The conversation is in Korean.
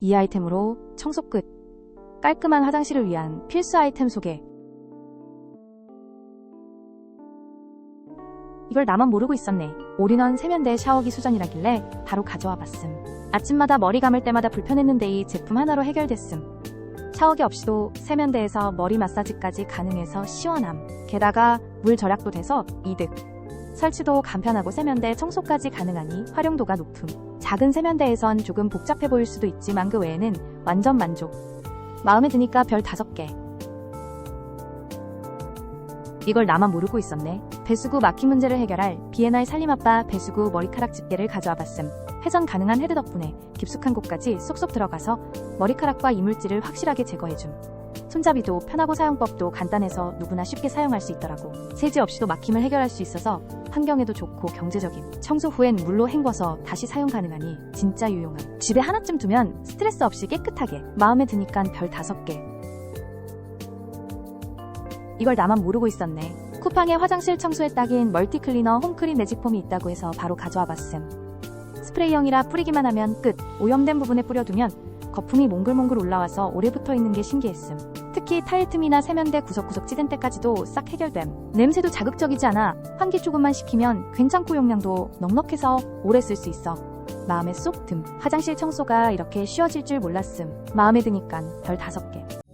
이 아이템으로 청소 끝. 깔끔한 화장실을 위한 필수 아이템 소개. 이걸 나만 모르고 있었네. 올인원 세면대 샤워기 수전이라길래 바로 가져와 봤음. 아침마다 머리 감을 때마다 불편했는데 이 제품 하나로 해결됐음. 샤워기 없이도 세면대에서 머리 마사지까지 가능해서 시원함. 게다가 물 절약도 돼서 이득. 설치도 간편하고 세면대 청소까지 가능하니 활용도가 높음. 작은 세면대에선 조금 복잡해 보일 수도 있지만 그 외에는 완전 만족. 마음에 드니까 별 5개. 이걸 나만 모르고 있었네. 배수구 막힘 문제를 해결할 B&R 살림아빠 배수구 머리카락 집게를 가져와 봤음. 회전 가능한 헤드 덕분에 깊숙한 곳까지 쏙쏙 들어가서 머리카락과 이물질을 확실하게 제거해줌. 손잡이도 편하고 사용법도 간단해서 누구나 쉽게 사용할 수 있더라고. 세제 없이도 막힘을 해결할 수 있어서 환경에도 좋고 경제적임. 청소 후엔 물로 헹궈서 다시 사용 가능하니 진짜 유용함. 집에 하나쯤 두면 스트레스 없이 깨끗하게. 마음에 드니까 별 5개. 이걸 나만 모르고 있었네. 쿠팡에 화장실 청소에 딱인 멀티클리너 홈크린 매직폼이 있다고 해서 바로 가져와 봤음. 스프레이형이라 뿌리기만 하면 끝. 오염된 부분에 뿌려두면 거품이 몽글몽글 올라와서 오래 붙어 있는 게 신기했음. 특히 타일 틈이나 세면대 구석구석 찌든 때까지도 싹 해결됨. 냄새도 자극적이지 않아 환기 조금만 시키면 괜찮고 용량도 넉넉해서 오래 쓸 수 있어. 마음에 쏙 듦. 화장실 청소가 이렇게 쉬워질 줄 몰랐음. 마음에 드니깐 별 5개.